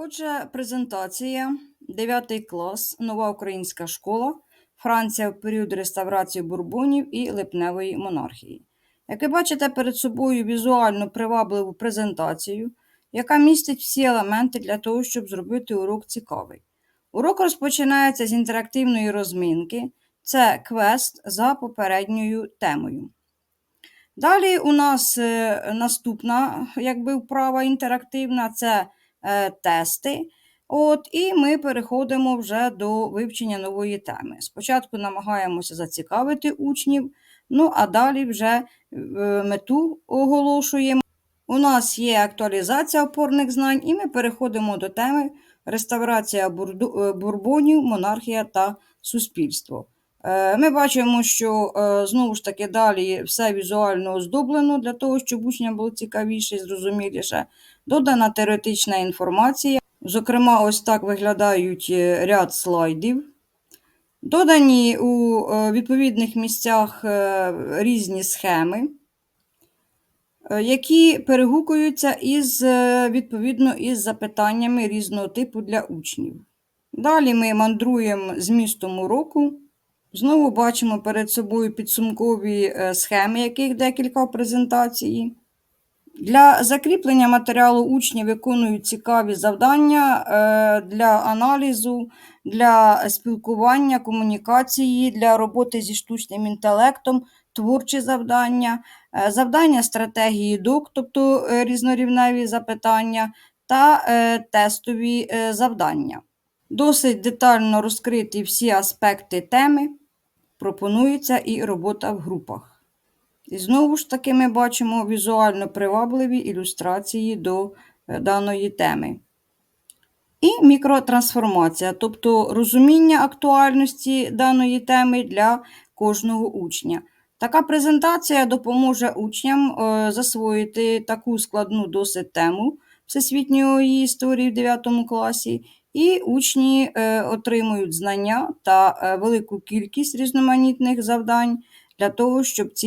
Отже, презентація 9 клас, нова українська школа, Франція в період реставрації бурбонів і липневої монархії. Як ви бачите перед собою візуально привабливу презентацію, яка містить всі елементи для того, щоб зробити урок цікавий. Урок розпочинається з інтерактивної розминки. Це квест за попередньою темою. Далі у нас е, наступна якби, вправа інтерактивна це тести. От, І ми переходимо вже до вивчення нової теми. Спочатку намагаємося зацікавити учнів, ну а далі вже е, мету оголошуємо. У нас є актуалізація опорних знань, і ми переходимо до теми реставрація е, бурбонів, монархія та суспільство. Е, Ми бачимо, що е, знову ж таки далі все візуально оздоблено для того, щоб учням було цікавіше і зрозуміліше. Додана теоретична інформація. Зокрема, ось так виглядають е, ряд слайдів. Додані у відповідних місцях різні схеми, які перегукуються із, відповідно із запитаннями різного типу для учнів. Далі ми мандруємо з містом уроку. Знову бачимо перед собою підсумкові е, схеми, яких декілька в презентації. Для закріплення матеріалу учні виконують цікаві завдання е, для аналізу, для спілкування, комунікації, для роботи зі штучним інтелектом, творчі завдання, е, завдання стратегії ДОК, тобто різнорівневі запитання, та тестові завдання. Досить детально розкриті всі аспекти теми, пропонується і робота в групах. І знову ж таки ми бачимо візуально привабливі ілюстрації до е, даної теми. І мікротрансформація, тобто розуміння актуальності даної теми для кожного учня. Така презентація допоможе учням е, засвоїти таку складну досить тему всесвітньої історії в 9 класі, і учні е, отримують знання та е, велику кількість різноманітних завдань для того, щоб ці